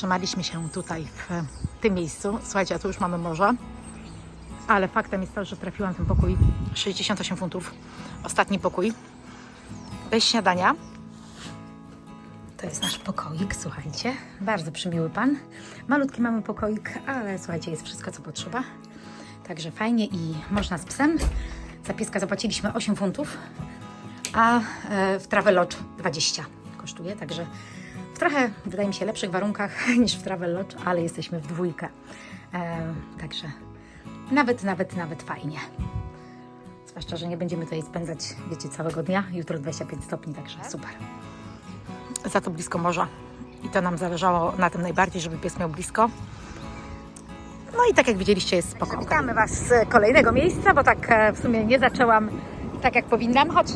zatrzymaliśmy się tutaj w tym miejscu. Słuchajcie, a tu już mamy morze. Ale faktem jest to, że trafiłam w ten pokój 68 funtów. Ostatni pokój. Bez śniadania. To jest nasz pokoik, słuchajcie. Bardzo przymiły pan. Malutki mamy pokoik, ale słuchajcie, jest wszystko, co potrzeba. Także fajnie i można z psem. Za pieska zapłaciliśmy 8 funtów, a e, w Travelodge 20 kosztuje, także trochę, wydaje mi się, lepszych warunkach niż w Travelodge, ale jesteśmy w dwójkę. E, także nawet, nawet, nawet fajnie. Zwłaszcza, że nie będziemy tutaj spędzać, wiecie, całego dnia. Jutro 25 stopni, także super. Za to blisko morza. I to nam zależało na tym najbardziej, żeby pies miał blisko. No i tak jak widzieliście, jest spoko. Witamy Was z kolejnego miejsca, bo tak e, w sumie nie zaczęłam tak jak powinnam, choć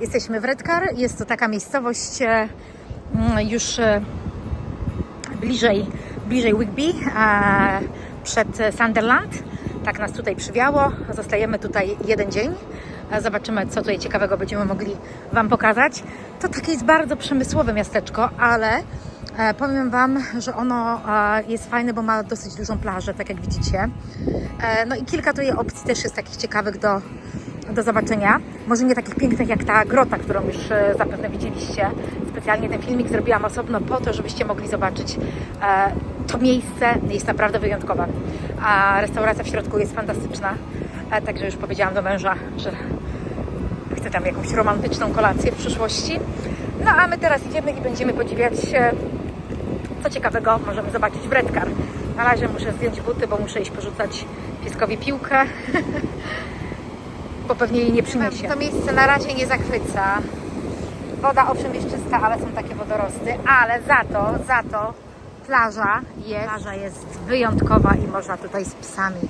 jesteśmy w Redcar. Jest to taka miejscowość e, już e, bliżej, bliżej Whigby, e, przed Sunderland. Tak nas tutaj przywiało. Zostajemy tutaj jeden dzień. Zobaczymy, co tutaj ciekawego będziemy mogli Wam pokazać. To takie jest bardzo przemysłowe miasteczko, ale e, powiem Wam, że ono e, jest fajne, bo ma dosyć dużą plażę, tak jak widzicie. No i kilka tutaj opcji też jest takich ciekawych do, do zobaczenia. Może nie takich pięknych jak ta grota, którą już e, zapewne widzieliście. Specjalnie ten filmik zrobiłam osobno po to, żebyście mogli zobaczyć. E, to miejsce jest naprawdę wyjątkowe. A restauracja w środku jest fantastyczna. E, także już powiedziałam do męża, że chcę tam jakąś romantyczną kolację w przyszłości. No a my teraz idziemy i będziemy podziwiać co ciekawego możemy zobaczyć w Redcar. Na razie muszę zdjąć buty, bo muszę iść porzucać pieskowi piłkę. bo pewnie jej nie przyniesie. To miejsce na razie nie zachwyca. Woda owszem jest czysta, ale są takie wodorosty, ale za to, za to plaża jest, plaża jest wyjątkowa i można tutaj z psami.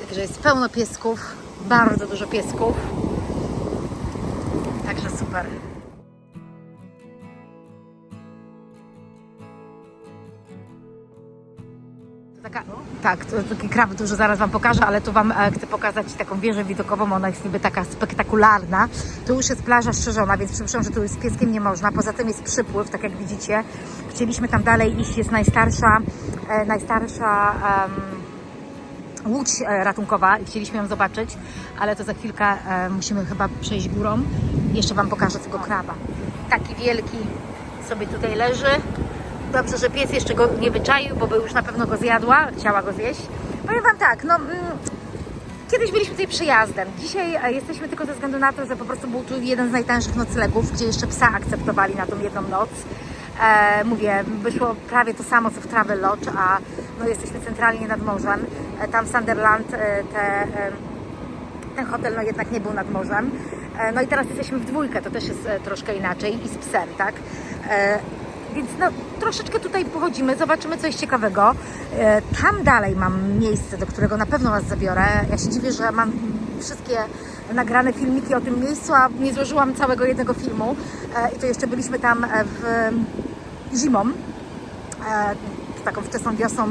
Także jest pełno piesków, bardzo dużo piesków. Także super. Tak, to taki krawat dużo zaraz Wam pokażę, ale tu Wam e, chcę pokazać taką wieżę widokową, ona jest niby taka spektakularna. Tu już jest plaża strzeżona, więc przepraszam, że tu z pieskiem nie można. Poza tym jest przypływ, tak jak widzicie. Chcieliśmy tam dalej iść, jest najstarsza, e, najstarsza łódź e, ratunkowa i chcieliśmy ją zobaczyć, ale to za chwilkę e, musimy chyba przejść górą. Jeszcze Wam pokażę tego kraba. Taki wielki sobie tutaj leży. Dobrze, że pies jeszcze go nie wyczaił, bo by już na pewno go zjadła, chciała go zjeść. Powiem Wam tak, no... Mm, Kiedyś byliśmy tutaj przyjazdem. Dzisiaj e, jesteśmy tylko ze względu na to, że po prostu był tu jeden z najtańszych noclegów, gdzie jeszcze psa akceptowali na tą jedną noc. E, mówię, wyszło prawie to samo co w Travel Lodge, a no, jesteśmy centralnie nad morzem. E, tam w Sunderland e, te, e, ten hotel no, jednak nie był nad morzem. E, no i teraz jesteśmy w dwójkę, to też jest e, troszkę inaczej i z psem, tak? E, więc no, troszeczkę tutaj pochodzimy, zobaczymy coś ciekawego. E, Tam dalej mam miejsce, do którego na pewno Was zabiorę. Ja się dziwię, że mam wszystkie nagrane filmiki o tym miejscu, a nie złożyłam całego jednego filmu. E, I to jeszcze byliśmy tam e, w zimą, taką wczesną wiosną,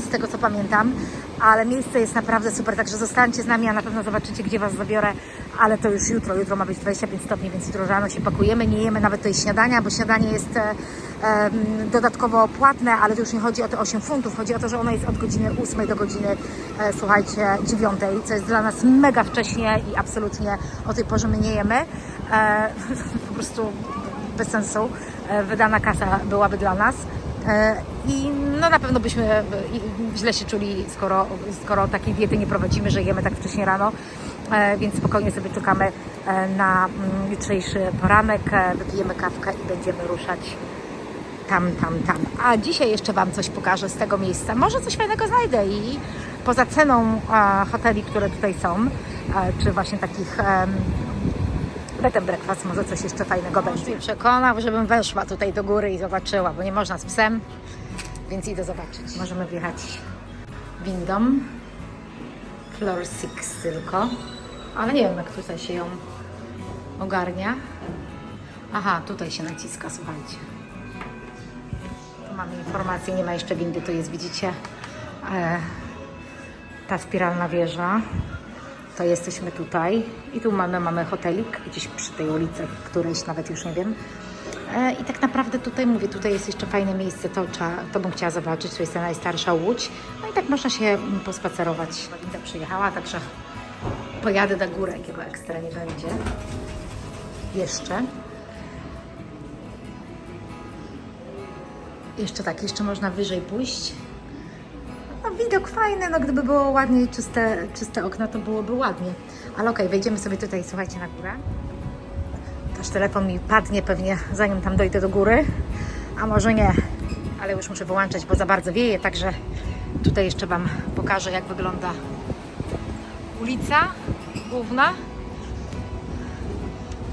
z tego co pamiętam. Ale miejsce jest naprawdę super, także zostańcie z nami, a na pewno zobaczycie, gdzie Was zabiorę. Ale to już jutro, jutro ma być 25 stopni, więc jutro rano się pakujemy. Nie jemy nawet tej śniadania, bo śniadanie jest em, dodatkowo płatne, ale to już nie chodzi o te 8 funtów. Chodzi o to, że ono jest od godziny 8 do godziny, e, słuchajcie, 9, co jest dla nas mega wcześnie i absolutnie o tej porze my nie jemy. E, po prostu bez sensu. E, wydana kasa byłaby dla nas. E, I no na pewno byśmy źle się czuli, skoro, skoro takiej diety nie prowadzimy, że jemy tak wcześnie rano. E, Więc spokojnie sobie czekamy e, na mm, jutrzejszy poranek, wypijemy kawkę i będziemy ruszać tam, tam, tam. A dzisiaj jeszcze Wam coś pokażę z tego miejsca. Może coś fajnego znajdę i poza ceną hoteli, które tutaj są, czy właśnie takich em, bed and breakfast, może coś jeszcze fajnego będzie. mnie przekonał, żebym weszła tutaj do góry i zobaczyła, bo nie można z psem, więc idę zobaczyć. Możemy wjechać windą. Floor 6 tylko. Ale nie wiem, jak tutaj się ją ogarnia. Aha, tutaj się naciska, słuchajcie. Tu mamy informację, nie ma jeszcze windy, tu jest, widzicie, e, ta spiralna wieża. To jesteśmy tutaj i tu mamy, mamy hotelik gdzieś przy tej ulicy, którejś nawet już nie wiem. E, I tak naprawdę tutaj mówię, tutaj jest jeszcze fajne miejsce, to, to bym chciała zobaczyć, to jest ta najstarsza łódź. No i tak można się pospacerować. Linda przyjechała, także pojadę na górę, jakiego ekstra nie będzie. Jeszcze. Jeszcze tak, jeszcze można wyżej pójść. Widok fajny, no gdyby było ładnie i czyste, czyste okna, to byłoby ładnie. Ale okej, wejdziemy sobie tutaj, słuchajcie, na górę. Też telefon mi padnie pewnie zanim tam dojdę do góry, a może nie. Ale już muszę wyłączać, bo za bardzo wieje, także tutaj jeszcze Wam pokażę, jak wygląda ulica główna.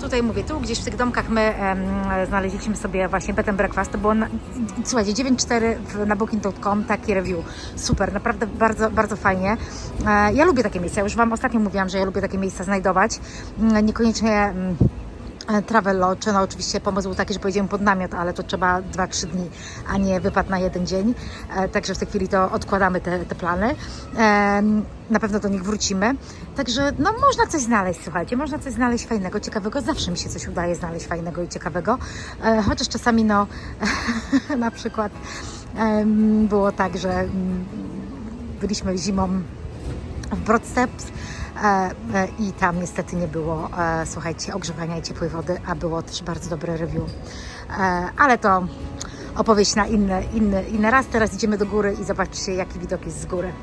Tutaj mówię, tu gdzieś w tych domkach my em, znaleźliśmy sobie właśnie bed and breakfast. To było, na, słuchajcie, 9.4 w- na booking.com, taki review. Super, naprawdę bardzo, bardzo fajnie. E, ja lubię takie miejsca, już Wam ostatnio mówiłam, że ja lubię takie miejsca znajdować. Mm, Niekoniecznie... e, Travel Lodge, no oczywiście pomysł był taki, że pojedziemy pod namiot, ale to trzeba 2-3 dni, a nie wypad na jeden dzień. E, także w tej chwili to odkładamy te, te plany. E, na pewno do nich wrócimy. Także no można coś znaleźć, słuchajcie, można coś znaleźć fajnego, ciekawego. Zawsze mi się coś udaje znaleźć fajnego i ciekawego. E, chociaż czasami no na przykład było tak, że mm, byliśmy zimą w Broadsteps e, e, i tam niestety nie było, e, słuchajcie, ogrzewania i ciepłej wody, a było też bardzo dobre review. E, ale to opowieść na inny, inny, inny raz. Teraz idziemy do góry i zobaczcie, jaki widok jest z góry.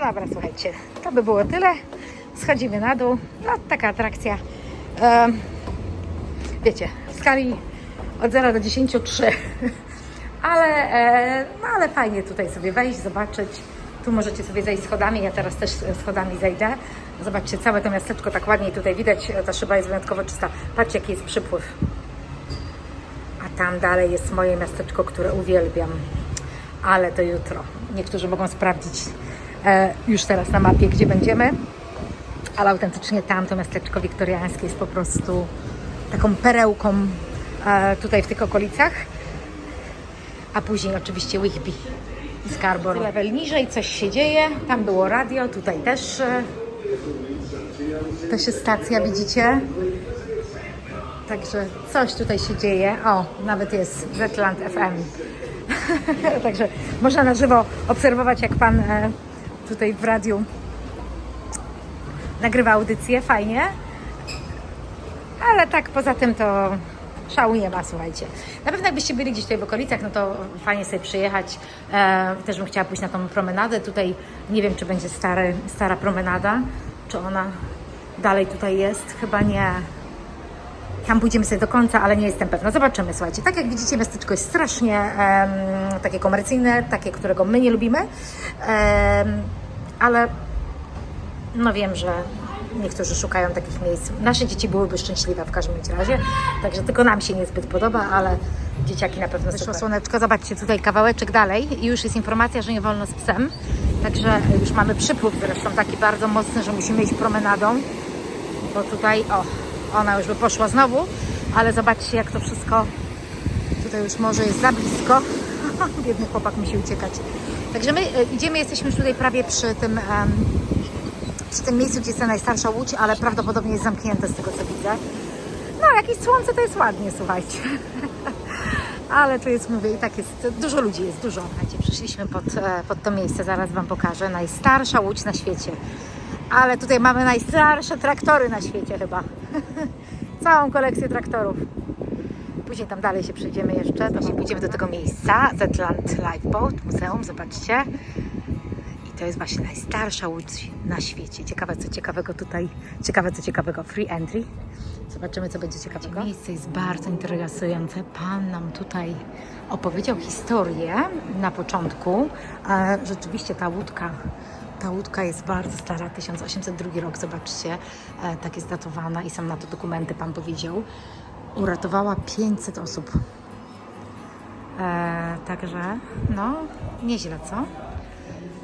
No dobra, słuchajcie, to by było tyle. Schodzimy na dół. No, taka atrakcja. Em, wiecie, w skali od 0 do 10 3. ale, e, no, ale fajnie tutaj sobie wejść, zobaczyć. Tu możecie sobie zejść schodami, ja teraz też schodami zejdę. Zobaczcie, całe to miasteczko tak ładnie tutaj widać, ta szyba jest wyjątkowo czysta. Patrzcie, jaki jest przypływ. A tam dalej jest moje miasteczko, które uwielbiam. Ale to jutro. Niektórzy mogą sprawdzić już teraz na mapie, gdzie będziemy. Ale autentycznie tam to miasteczko wiktoriańskie jest po prostu taką perełką e, tutaj w tych okolicach. A później oczywiście Whitby i Scarborough. Level niżej coś się dzieje. Tam było radio, tutaj też, e, też jest stacja, widzicie? Także coś tutaj się dzieje. O, nawet jest Zetland FM. Także można na żywo obserwować, jak pan e, tutaj w radiu nagrywa audycję. Fajnie. Ale tak poza tym to szału nie ma, słuchajcie. Na pewno jakbyście byli gdzieś tutaj w okolicach, no to fajnie sobie przyjechać. E, też bym chciała pójść na tą promenadę. Tutaj nie wiem, czy będzie stary, stara promenada, czy ona dalej tutaj jest. Chyba nie. Tam pójdziemy sobie do końca, ale nie jestem pewna. Zobaczymy, słuchajcie. Tak jak widzicie, miasteczko jest strasznie takie komercyjne, takie, którego my nie lubimy, ale no wiem, że niektórzy szukają takich miejsc. Nasze dzieci byłyby szczęśliwe w każdym razie, także tylko nam się niezbyt podoba, ale dzieciaki na pewno Wyszło słoneczko, zobaczcie tutaj kawałeczek dalej. I już jest informacja, że nie wolno z psem, także już mamy przypływ zresztą taki bardzo mocny, że musimy iść promenadą, bo tutaj, o, ona już by poszła znowu, ale zobaczcie jak to wszystko, tutaj już morze jest za blisko, biedny chłopak musi uciekać. Także my e, idziemy, jesteśmy już tutaj prawie przy tym, przy tym miejscu, gdzie jest ta najstarsza łódź, ale prawdopodobnie jest zamknięte z tego co widzę. No, jakieś słońce to jest ładnie, słuchajcie. Ale to jest, mówię, i tak jest, dużo ludzi jest, dużo. Słuchajcie, przyszliśmy pod, e, pod to miejsce, zaraz Wam pokażę. Najstarsza łódź na świecie. Ale tutaj mamy najstarsze traktory na świecie chyba. Całą kolekcję traktorów. Później tam dalej się przejdziemy jeszcze. Później pójdziemy do tego miejsca, Zetland Lifeboat, muzeum, zobaczcie. I to jest właśnie najstarsza łódź na świecie. Ciekawe co ciekawego tutaj, ciekawe co ciekawego, free entry. Zobaczymy co będzie ciekawego. Miejsce jest bardzo interesujące. Pan nam tutaj opowiedział historię na początku. Rzeczywiście ta łódka ta łódka jest bardzo stara, 1802 rok, zobaczcie, e, tak jest datowana i są na to dokumenty, pan powiedział. Uratowała 500 osób. E, także, no, nieźle, co?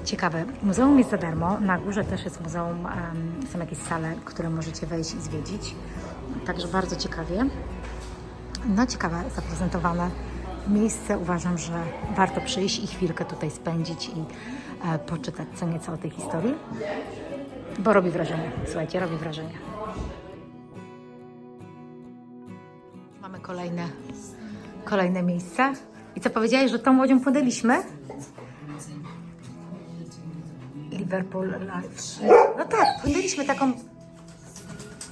Ciekawe. Muzeum jest za darmo. Na górze też jest muzeum, em, są jakieś sale, które możecie wejść i zwiedzić. Także bardzo ciekawie. No ciekawe zaprezentowane miejsce. Uważam, że warto przyjść i chwilkę tutaj spędzić i e, poczytać co nieco o tej historii, bo robi wrażenie. Słuchajcie, robi wrażenie. Kolejne, kolejne miejsce. I co powiedziałeś, że tą łodzią płynęliśmy? Liverpool Live. No tak, płynęliśmy taką.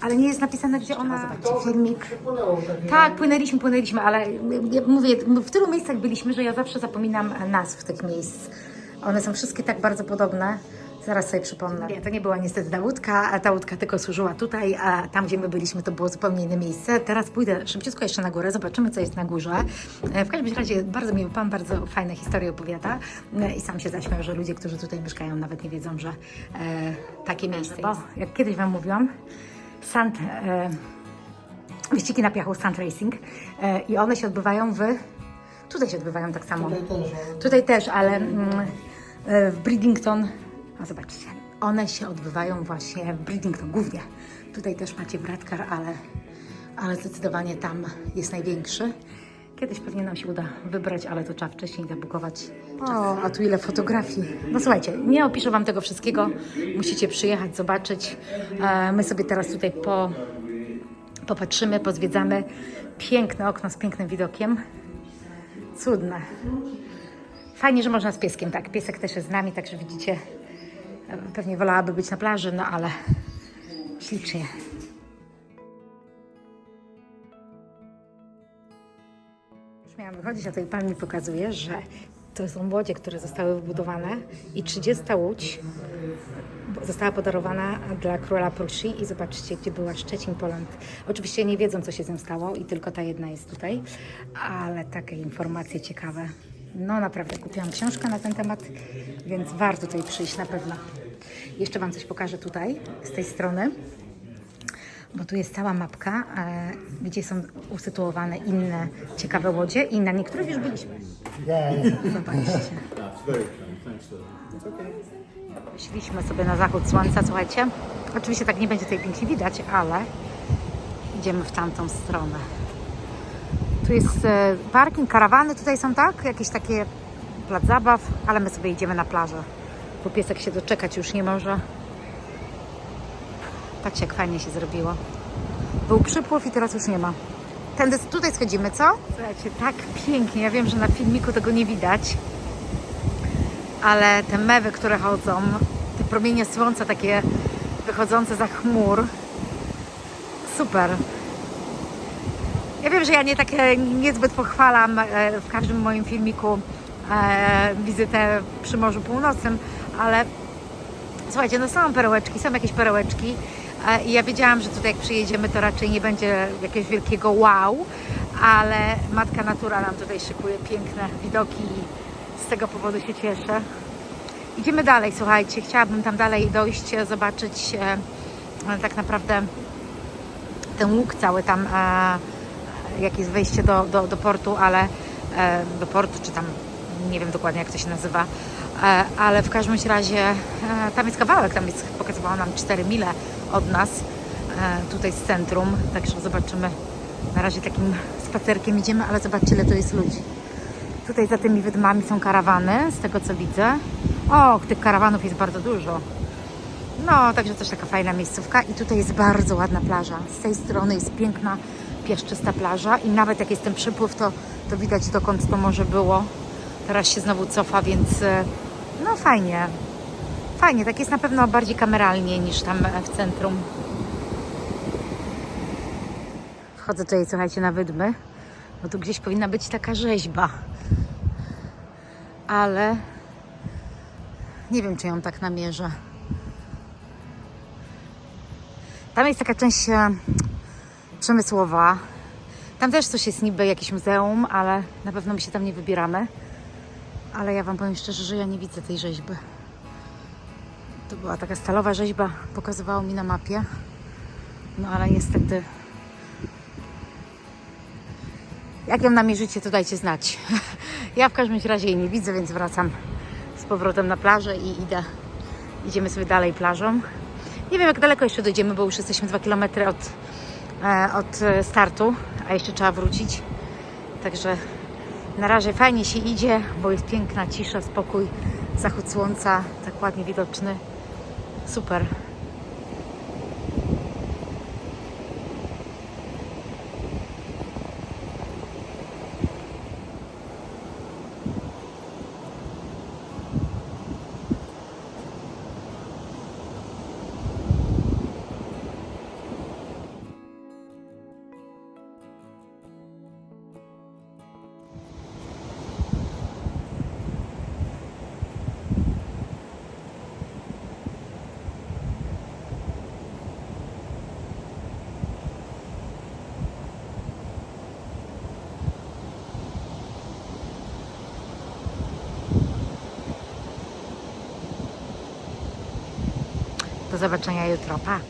Ale nie jest napisane, gdzie ona. Zobaczcie, filmik. Tak, płynęliśmy, płynęliśmy, ale ja mówię, w tylu miejscach byliśmy, że ja zawsze zapominam nazw tych miejsc. One są wszystkie tak bardzo podobne. Zaraz sobie przypomnę. Nie, to nie była niestety ta łódka, a ta łódka tylko służyła tutaj, a tam, gdzie my byliśmy, to było zupełnie inne miejsce. Teraz pójdę szybciutko jeszcze na górę, zobaczymy, co jest na górze. E, W każdym razie bardzo miły pan, bardzo fajne historie opowiada E, i sam się zaśmiał, że ludzie, którzy tutaj mieszkają, nawet nie wiedzą, że e, takie miejsce jest. Bo, jak kiedyś Wam mówiłam, sand, e, wyścigi na piachu Sand Racing e, i one się odbywają w... Tutaj się odbywają tak samo. Tutaj też. Tutaj też, ale mm, e, w Bridlington, a zobaczcie, one się odbywają właśnie w Bridlington głównie. Tutaj też macie Bradcar, ale, ale zdecydowanie tam jest największy. Kiedyś pewnie nam się uda wybrać, ale to trzeba wcześniej zabukować. O, a tu ile fotografii. No słuchajcie, nie opiszę Wam tego wszystkiego. Musicie przyjechać, zobaczyć. E, My sobie teraz tutaj po, popatrzymy, pozwiedzamy. Piękne okno z pięknym widokiem. Cudne. Fajnie, że można z pieskiem, tak. Piesek też jest z nami, także widzicie, pewnie wolałaby być na plaży, no ale ślicznie. Już miałam wychodzić, a tutaj Pan mi pokazuje, że to są łodzie, które zostały wybudowane i 30 łódź została podarowana dla króla Prusji i zobaczcie, gdzie była Szczecin Poland. Oczywiście nie wiedzą, co się z nią stało i tylko ta jedna jest tutaj, ale takie informacje ciekawe. No naprawdę, kupiłam książkę na ten temat, więc warto tutaj przyjść na pewno. Jeszcze Wam coś pokażę tutaj, z tej strony, bo tu jest cała mapka, e, gdzie są usytuowane inne ciekawe łodzie i na niektórych już byliśmy. Zobaczcie. Szliśmy sobie na zachód słońca, słuchajcie. Oczywiście tak nie będzie tutaj pięknie widać, ale idziemy w tamtą stronę. Tu jest e, parking, karawany tutaj są, tak? Jakieś takie plac zabaw, ale my sobie idziemy na plażę. Bo piesek się doczekać już nie może. Patrzcie, jak fajnie się zrobiło. Był przypływ i teraz już nie ma. Tędy, tutaj schodzimy, co? Słuchajcie, tak pięknie. Ja wiem, że na filmiku tego nie widać ale te mewy, które chodzą, te promienie słońca takie wychodzące za chmur, super. Ja wiem, że ja nie tak niezbyt pochwalam e, w każdym moim filmiku e, wizytę przy Morzu Północnym, ale słuchajcie, no są perełeczki, są jakieś perełeczki e, i ja wiedziałam, że tutaj jak przyjedziemy, to raczej nie będzie jakiegoś wielkiego wow, ale Matka Natura nam tutaj szykuje piękne widoki i z tego powodu się cieszę. Idziemy dalej, słuchajcie, chciałabym tam dalej dojść, zobaczyć tak naprawdę ten łuk cały tam, jak jest wejście do, do, do portu, ale e, do portu, czy tam nie wiem dokładnie jak to się nazywa, e, ale w każdym razie e, tam jest kawałek, tam jest, pokazywało nam 4 mile od nas, tutaj z centrum, także zobaczymy. Na razie takim spacerkiem idziemy, ale zobaczcie ile to jest ludzi. Tutaj za tymi wydmami są karawany, z tego co widzę. O, tych karawanów jest bardzo dużo. No, także też taka fajna miejscówka i tutaj jest bardzo ładna plaża. Z tej strony jest piękna, piaszczysta plaża i nawet jak jest ten przypływ, to, to widać dokąd to może było. Teraz się znowu cofa, więc e, no fajnie. Fajnie, tak jest na pewno bardziej kameralnie niż tam w centrum. Wchodzę tutaj, słuchajcie, na wydmy, bo tu gdzieś powinna być taka rzeźba. Ale nie wiem, czy ją tak namierzę. Tam jest taka część e, przemysłowa. Tam też coś jest niby jakieś muzeum, ale na pewno my się tam nie wybieramy. Ale ja Wam powiem szczerze, że ja nie widzę tej rzeźby. To była taka stalowa rzeźba, pokazywało mi na mapie. No ale niestety Jak ją namierzycie, to dajcie znać. Ja w każdym razie jej nie widzę, więc wracam z powrotem na plażę i idę. Idziemy sobie dalej plażą. Nie wiem, jak daleko jeszcze dojdziemy, bo już jesteśmy 2 km od, od e, startu, a jeszcze trzeba wrócić. Także na razie fajnie się idzie, bo jest piękna cisza, spokój, zachód słońca, tak ładnie widoczny. Super. Do zobaczenia jutro. Pa!